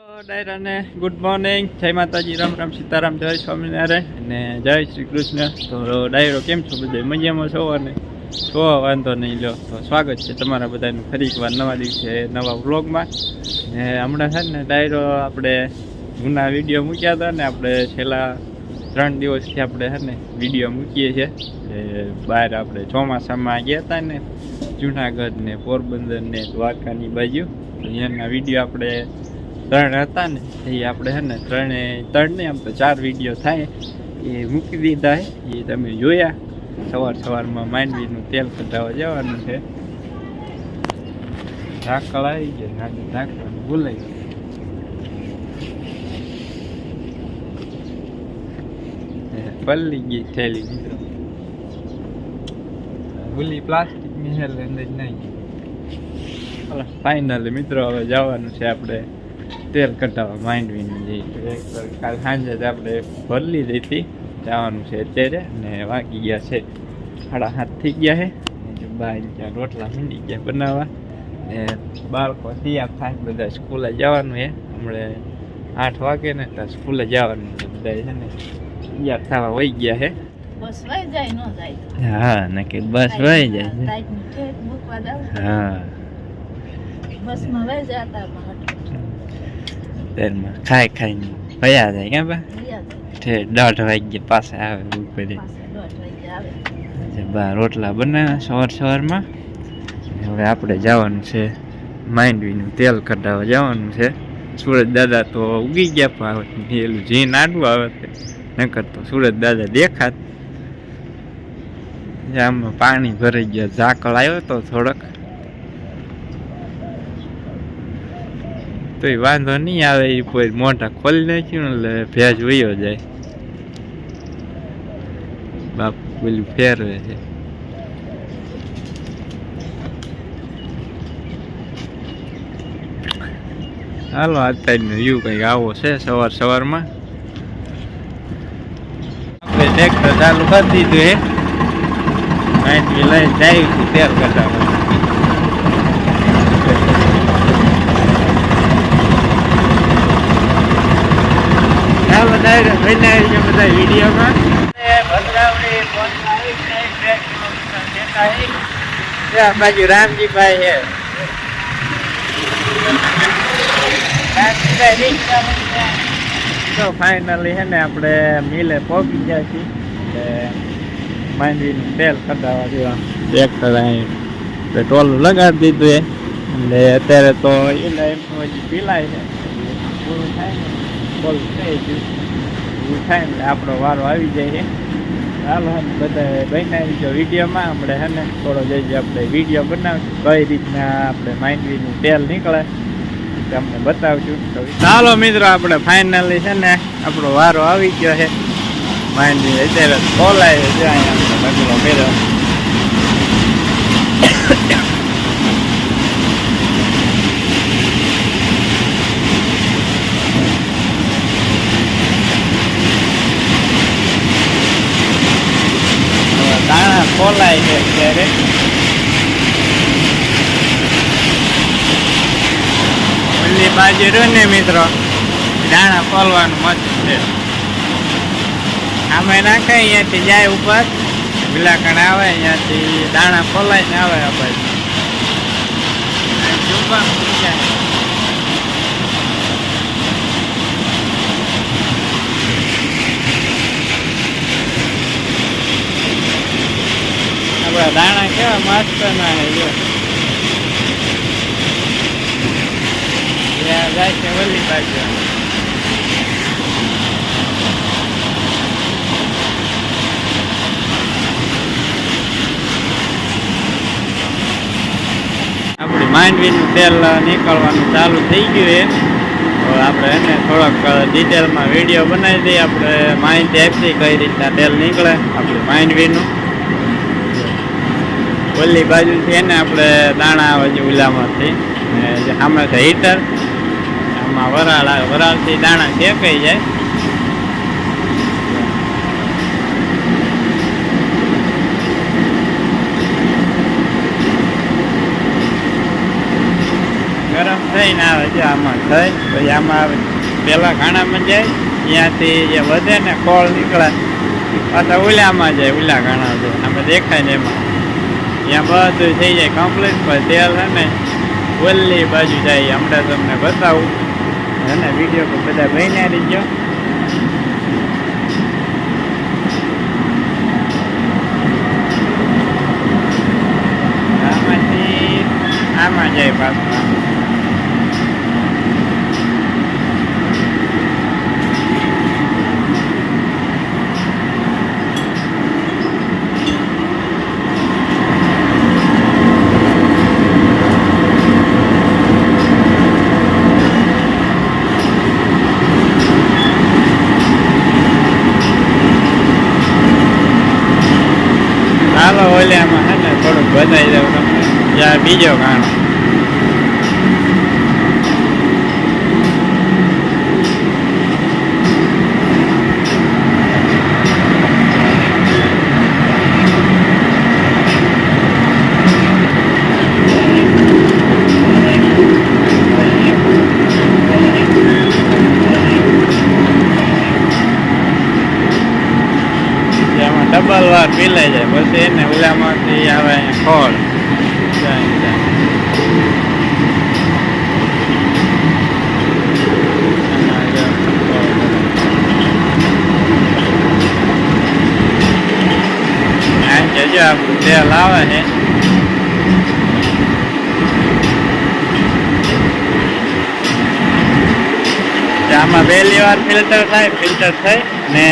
ડાયરાને good morning જય માતાજી, રામ રામ, સીતારામ, જય સ્વામિનારાયણ અને જય શ્રી કૃષ્ણ. તો ડાયરો કેમ છો બધા? મજામાં છો અને? છો વાંધો નહીં લો તો સ્વાગત છે તમારા બધાનું ફરી એકવાર નવા દિવસે, નવા વ્લોગમાં. ને હમણાં છે ને ડાયરો આપણે જૂના વીડિયો મૂક્યા હતા ને આપણે છેલ્લા ત્રણ દિવસથી આપણે છે ને વીડિયો મૂકીએ છીએ. બહાર આપણે ચોમાસામાં ગયા હતા ને જુનાગઢ ને પોરબંદર ને દ્વારકાની બાજુ. અહીંયાના વીડિયો આપણે ત્રણ હતા ને, એ આપણે છે ને ત્રણે ત્રણ ને આમ તો ચાર વીડિયો થાય, એ મૂકી દીધા એ તમે જોયા. સવાર સવારમાં માંડવીનું તેલ કઢાવવા જવાનું છે. ઢાકળ આવી ગયા, નાની ઢાકણ ભૂલાઈ ગયા. પલ્લી ગઈ થેલી મિત્રો. ભૂલી પ્લાસ્ટિકની હેલ અંદર નહીં ફાઇનલ મિત્રો, હવે જવાનું છે આપણે તેલ કટાવવા માંડવીને જે એક કાલ સાંજે જ આપણે ભરલી હતી જવાનું છે અત્યારે ને વાગી ગયા છે સાડા સાત થઈ ગયા છે. ગયા રોટલા મીંડી ગયા બનાવવા. ને બાળકો તૈયાર થાય બધા સ્કૂલે જવાનું છે. હમણાં આઠ વાગે ને ત્યાં સ્કૂલે જવાનું છે બધા છે ને. તૈયાર થવા વહી ગયા છે. બસ વહી જાય ન જાય. હા નક્કી બસ વહી જાય હા. બસમાં વહી જતા તેલમાં ખાઈ ખાઈને ભયા જાય ક્યાં બા દોઢ વાગ્યે પાસે આવે ઉપર બા રોટલા બનાવ્યા સવાર સવારમાં હવે આપણે જવાનું છે માંડવીનું તેલ કઢાવવા જવાનું છે સુરત દાદા તો ઉગી ગયા પણ પેલું જીન આડું આવે છે નકર તો સુરત દાદા દેખાત આમાં પાણી ભરાઈ ગયા ઝાકળ આવ્યો તો થોડોક તોય વાંધો નહીં આવે એ કોઈ મોઢા ખોલી નાખ્યું એટલે ભેજ વયો જાય. બાપ પેલું ફેરવે છે. હાલો અત્યારનો વ્યૂ કંઈક આવો છે સવાર સવારમાં. આપણે ટ્રેક્ટર ચાલુ કરી દીધું એ કાંઈ લઈને જાય તેલ કઢાવવા ડાયરેક્ટ લઈને આવી છે રામજીભાઈ છે. તો ફાઇનલી છે ને, આપણે મિલે પહોંચી ગયા છીએ. માંડવીનું તેલ કઢાવવા જેવા ટ્રેક્ટર અહીં ટોલ લગાડી દીધું એ એટલે અત્યારે તો એમ હજી પીલાય છે પૂરું થાય ને બોલ, થઈ ગયું. પૂરું થાય એટલે આપણો વારો આવી જાય છે. ચાલો હે બધા બનાવી જો વિડીયોમાં. આપણે હે ને, થોડો જઈ આપણે વીડિયો બનાવશું. કઈ રીતના આપણે માંડવીનું તેલ નીકળે તમને બતાવશું. ચાલો મિત્રો, આપણે ફાઇનલી છે ને, આપણો વારો આવી ગયો છે. માંડવી અત્યારે બોલાય છે, અહીંયા બગલો કર્યો હવે દાણા અત્યારે ઓલી બાજુ રહ્યો ને મિત્રો દાણા ખોલવાનું મશીન છે આમે નાખે અહીંયાથી જાય ઉપર વિલાકણ આવે અહીંયાથી દાણા ખોલાઈને આવે. આપણા દાણા કેવા મસ્ત ના હે જો જાય છે વલ્લી બાજુ. તેલ નીકળવાનું ચાલુ થઈ ગયું એ તો આપણે એને થોડોક ડિટેલમાં વીડિયો બનાવી દઈએ. આપણે માહિતી આપી કઈ રીતના તેલ નીકળે, આપણું માઇન્ડ માંડવીનું. ઓલી બાજુ છે ને આપણે દાણા આવે છે જે સામે છે હીટર. આમાં વરાળ વરાળથી દાણા શેકાઈ જાય. ગરમ થઈને આવે આમાં થઈ પછી આમાં આવે ઘાણામાં જાય. ત્યાંથી જે વધે ને ખોળ નીકળે. પાછા ઉલામાં જાય, ઉલા ઘાણા છે. આમાં દેખાય ને એમાં. ત્યાં બધું થઈ જાય કમ્પ્લીટ પછી તેલ છે ને ઓલી બાજુ જાય હમણાં તમને બતાવું અને વીડિયો પર બધા બહીને રહીજો આમાંથી આમાં જાય પાછું હાલો ઓલિયામાં હે ને થોડુંક બતાવી દઉં તમને. બીજો ગાણો. વાર પીલાઈ જાય પછી એને ઓલામાંથી આવે ખોળ જાય જાય. આના જો ખોળ. આ જે જો આપણું તેલ આવે છે આમાં પહેલી વાર ફિલ્ટર થાય ફિલ્ટર થઈ ને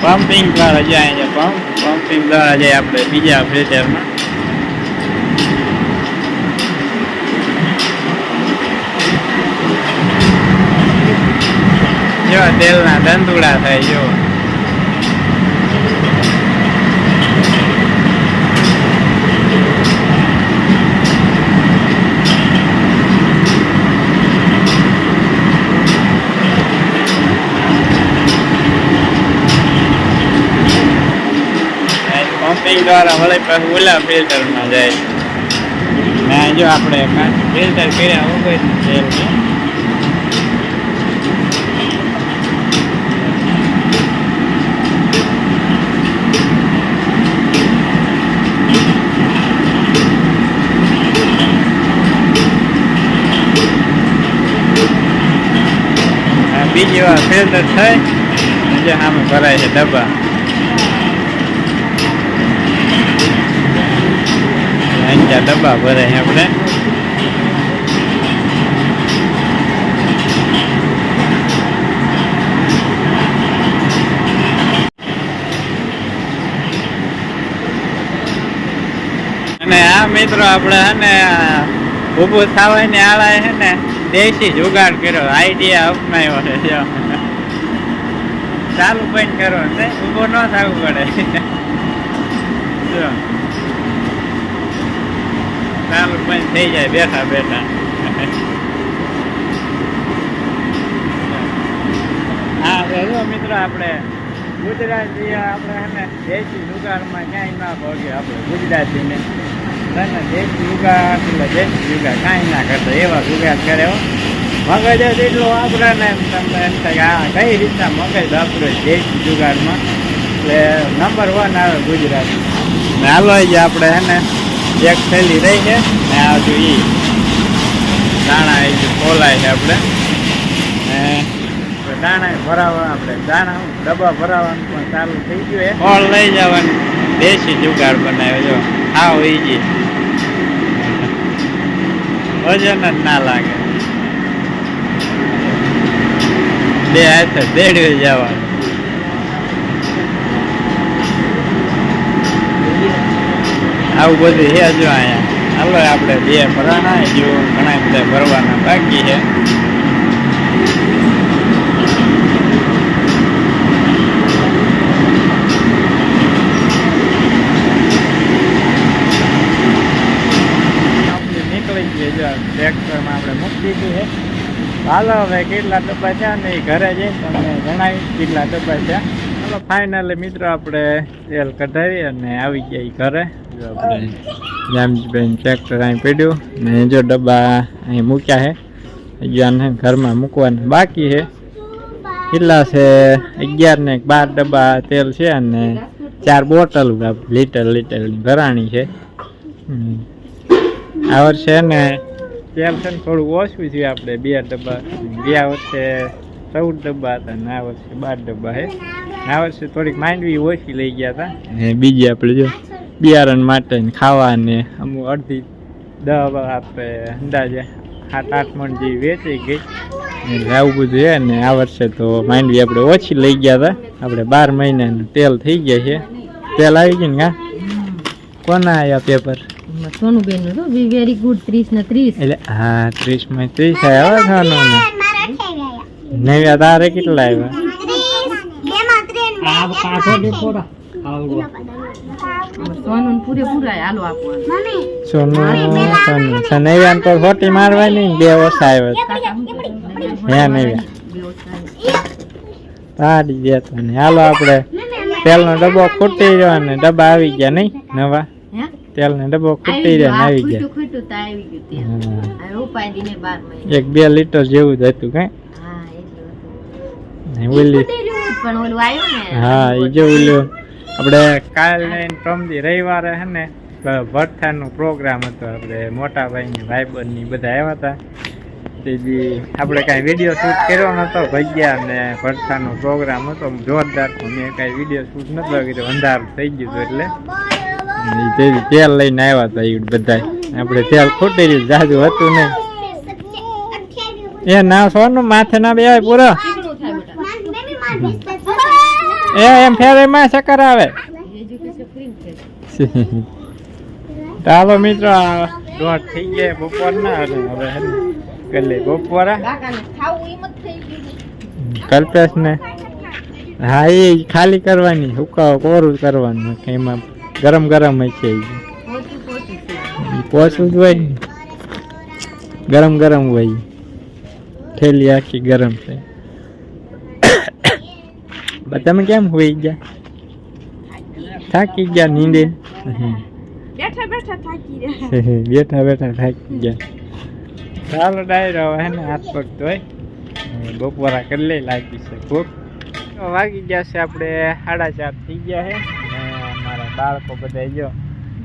પમ્પિંગ દ્વારા જાય છે પંપ પમ્પિંગ દ્વારા જાય આપણે બીજા ફિલ્ટરમાં જો તેલના દંતુડા થાય, જો પમ્પિંગ દ્વારા વળી પાછું ઓલા ફિલ્ટરમાં જાય ને આ જો આપણે ફિલ્ટર કર્યા વગર તેલ છે આ બીજી વાર ફિલ્ટર થઈ જે સામે ભરાય છે ડબ્બા અહીંયા ડબ્બા ભરે આપણે. અને આ મિત્રો આપણે હે ને, ઊભું થવાની આળાએ છે ને, દેશી જુગાડ કર્યો આઈડિયા અપનાવ્યો છે ચાલુ પણ કરો છે, ઊભો ન થવું પડે. જો. ચાલુ પણ થઈ જાય, બેઠા બેઠા. હા પહેલો મિત્રો, આપણે ગુજરાતી, આપણે એને દેશી જુગાડમાં ક્યાંય ના ભોગીએ આપણે ગુજરાતીને. તને દેશી જુગાડ એટલે દેશી જુગાડ કાંઈ ના કરતા, એવા જુગાડ કરે મગજ જ એટલું વાપરે ને એમ તમને એમ થાય આ કઈ રીતના મગજ વાપરે દેશી જુગાડમાં એટલે નંબર વન આવે ગુજરાતી. હાલો જે આપણે હે એક થેલી રહી છે. ને આ ઈ દાણા એ ખોલાય છે આપણે. દાણા ભરાવા આપણે દાણા ડબ્બા ભરાવાનું પણ ચાલુ થઈ ગયું છે. ફળ લઈ જવાનું. દેશી જુગાડ બનાવ્યો જો આવ ઈજી વજન જ ના લાગે. બે હાથે દેડ્યું જવાનું. આવું બધું છે જો અહીંયા. હાલો આપણે બે ભરવાના જો ઘણા બધા ભરવાના બાકી છે. ટ્રેક્ટરમાં આપણે મૂકી દીધું હાલો હવે કેટલા ડબ્બા છે ને એ ઘરે જઈ તમને જણાવી કેટલા ડબ્બા છે. ચાલો ફાઇનલી મિત્રો આપણે તેલ કઢાવી અને આવી ગયા ઘરે. જો આપણે જામજીભાઈ ટ્રેક્ટર અહીં પીડ્યું ને જો ડબ્બા અહીં મૂક્યા છે. હજુ આને ઘરમાં મૂકવાના બાકી છે. કેટલા છે? અગિયાર ને બાર ડબ્બા તેલ છે અને ચાર બોટલ લીટર લીટરની ભરાણી છે. આ વર્ષે ને તેલ છે ને થોડું ઓછું છે આપણે બે ડબ્બા. ગયા વર્ષે ચૌદ ડબ્બા હતા ને આ વર્ષે બાર ડબ્બા છે. આ વર્ષે થોડીક માંડવી ઓછી લઈ ગયા હતા ને બીજી આપણે જો બિયારણ માટે ને ખાવા ને અમુક અડધી દવા આપણે અંદાજે સાત આઠ મણ જેવી વેચી ગઈ. એટલે આવું બધું છે ને આ વર્ષે તો માંડવી આપણે ઓછી લઈ ગયા હતા આપણે બાર મહિનાનું તેલ થઈ ગયા છે. તેલ આવી ગયું ને કા? કોના આવ્યા પેપર સોનુબેનનું વેરી ગુડ ત્રીસ ને ત્રીસ. એટલે હા ત્રીસમાં ત્રીસ આવ્યા સોનું ને. નવ્યા તારે કેટલા આવ્યા? સોનું પૂરેપૂરા હાલો આપવાનું સોનું સોનું તો ખોટી મારવાની ને બે ઓછા આવ્યા હે નવ્યા તારી દેતો ને હાલો આપણે. તેલનો ડબ્બો ખૂટી રહ્યો ને ડબ્બા આવી ગયા નહીં? નવા? હે? તેલનો ડબ્બો ખૂટી રહ્યો ને આવી ગયા. ખૂટું તો આવી ગયું હા. હવે ઉપાય દીને બાર મહિને. એક બે લીટર જેવું જ હતું કઈ. ઓલી પણ ઓલું આવ્યું ને? હા એ જો ઓલું આપણે કાલ ને પ્રમદી રવિવારે હે ને ભરથાનો પ્રોગ્રામ હતો આપણે મોટા ભાઈ ભાઈબંધની બધા આવ્યા હતા. તે બી આપણે કાંઈ વીડિયો શૂટ કર્યો નહોતો ભગ્યા ને ભઠ્ઠાનો પ્રોગ્રામ હતો જોરદાર મેં કાંઈ વીડિયો શૂટ નતો કર્યો અંધારું થઈ ગયું હતું એટલે. ઈ તે દી તેલ લઈને આવ્યા હતા એ બધા. આપણે તેલ ખોટી રહ્યું જાજુ હતું નહીં. એ ના સોનું માથે ના બે પૂરો. એ, એમ ફેરે માં ચક્કર આવે. ચાલો મિત્રો દોઢ થઈ ગયા બપોરના હવે ને બપોરા. કલ્પેશ ને હા, એ ખાલી કરવાની, હુકાવો, કોરું કરવાનું એમાં ગરમ ગરમ હોય છે. પોચું જ હોય ગરમ ગરમ હોય. થેલી આખી ગરમ બા તમે કેમ હોઈ ગયા થાકી ગયા નીંદે બેઠા બેઠા થાકી રહ્યા બેઠા બેઠા થાકી ગયા ચાલો ડાયરો હે ને હાથ પગ ધોઈ બપોરા કરી લઈ લાગી છે ખૂબ તો વાગી ગયા છે આપણે સાડા ચાર થઈ ગયા છે મારા બાળકો બધા જો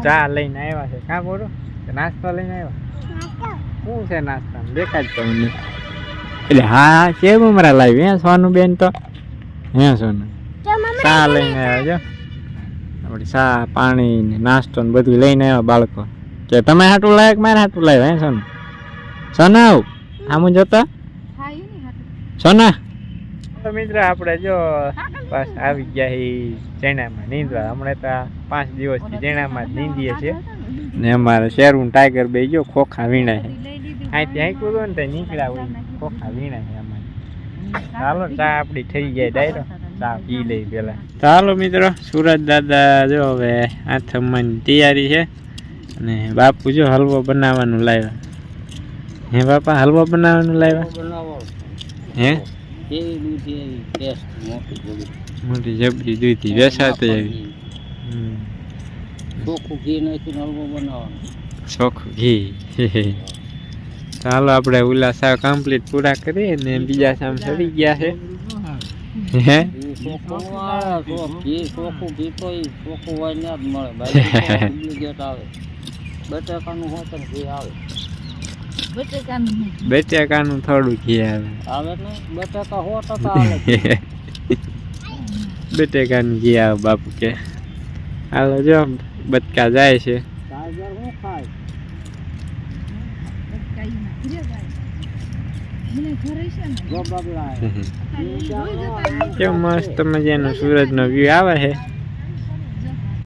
ચા લઈને આવ્યા છે કાં બોલો નાસ્તો લઈને આવ્યા શું છે નાસ્તા દેખાય તમને એટલે હા છે મમરા લાવી હે સોનું બેન તો હે સોનું સા લઈને આવ્યા જો. આપણે સા પાણી ને નાસ્તો ને બધું લઈને આવ્યા બાળકો. કે તમે હાટું લાયક મારે હાટું લાવ્યા હે સોનું સોના આવ. આમ જોતા સોના? તો મિત્ર આપણે જો બસ આવી ગયા એ ચણામાં નીંદવા. હમણાં તો પાંચ દિવસથી ચણામાં જ નીંદીએ છીએ. ને. અમારે શેરું ટાઈગર બે ગયો ખોખા વીણાય. છે અહીંથી હાંક્યું હતું ને તે નીકળ્યા હોય. ખોખા વીણાય. છે ચાલો ચા આપડી થઈ જાય ડાયરો. ચા પી લઈ પેલા ચાલો મિત્રો સુરત દાદા જો હવે આથમવાની તૈયારી છે. અને બાપુ જો હલવો બનાવવાનું લાવ્યા. હે બાપા હલવો બનાવવાનું લાવ્યા? હે? મોટી જબરી દૂધી બેસાતી આવી હમ. ચોખ્ખું ઘી ચાલો આપણે ઓલા સાવ કમ્પ્લીટ પૂરા કરીએ ને બીજા સામ સડી ગયા છે હે બટેકાનું નહીં. બટેકાનું થોડું ઘી આવે બટેકાનું ઘી આવે બાપુ કે હાલો જો બટકા જાય છે બટેકા ઈ નાખી દે ભાઈ. મને ઘરે છે ને ખાલી જોઈ જતા કેવું મસ્ત મજાનો સૂરજનો વ્યૂ આવે છે